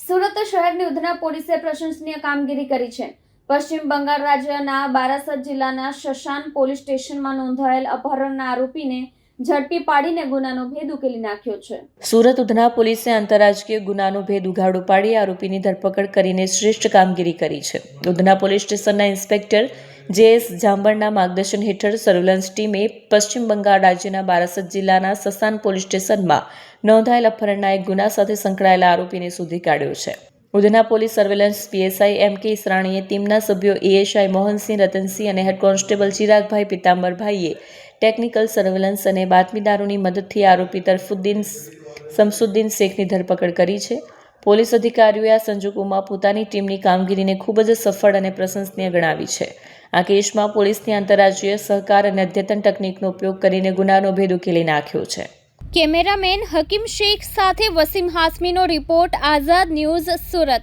સુરત શહેરની ઉધના પોલીસે પ્રશંસનીય કામગીરી કરી છે. પશ્ચિમ બંગાળ રાજ્યના બારાસત જિલ્લાના શશાન પોલીસ સ્ટેશનમાં નોંધાયેલ અપહરણના આરોપીને ઝડપી પાડીને ગુનાનો ભેદ ઉકેલી નાખ્યો છે. સુરત ઉધના પોલીસે આંતરરાજકીય ગુનાનો ભેદ ઉઘાડો પાડી આરોપીની ધરપકડ કરીને શ્રેષ્ઠ કામગીરી કરી છે. ઉધના પોલીસ સ્ટેશનના ઇન્સ્પેક્ટર જે એસ જાંબરના માર્ગદર્શન હેઠળ સર્વેલન્સ ટીમે પશ્ચિમ બંગાળ રાજ્યના બારાસત જિલ્લાના સસાન પોલીસ સ્ટેશનમાં નોંધાયેલ અપહરણના એક ગુના સાથે સંકળાયેલા આરોપીને શોધી કાઢ્યો છે. Udhna police surveillance PSI M K ઈસરાણીએ ટીમના સભ્યો એએસઆઈ મોહનસિંહ, રતનસિંહ અને હેડ કોન્સ્ટેબલ ચિરાગભાઈ, પિતાંબરભાઈએ ટેકનિકલ સર્વેલન્સ અને બાતમીદારોની મદદથી આરોપી તરફુદ્દીન શમસુદ્દીન શેખની ધરપકડ કરી છે. પોલીસ અધિકારીઓએ આ સંજોગોમાં પોતાની ટીમની કામગીરીને ખૂબ જ સફળ અને પ્રશંસનીય ગણાવી છે. આ કેસમાં પોલીસની આંતરરાજ્યીય સહકાર અને અદ્યતન તકનીકનો ઉપયોગ કરીને ગુનાનો ભેદ ઉકેલી નાખ્યો છે. કેમેરામેન હકીમ શેખ સાથે વસીમ હાસમીનો રિપોર્ટ, આઝાદ ન્યૂઝ સુરત.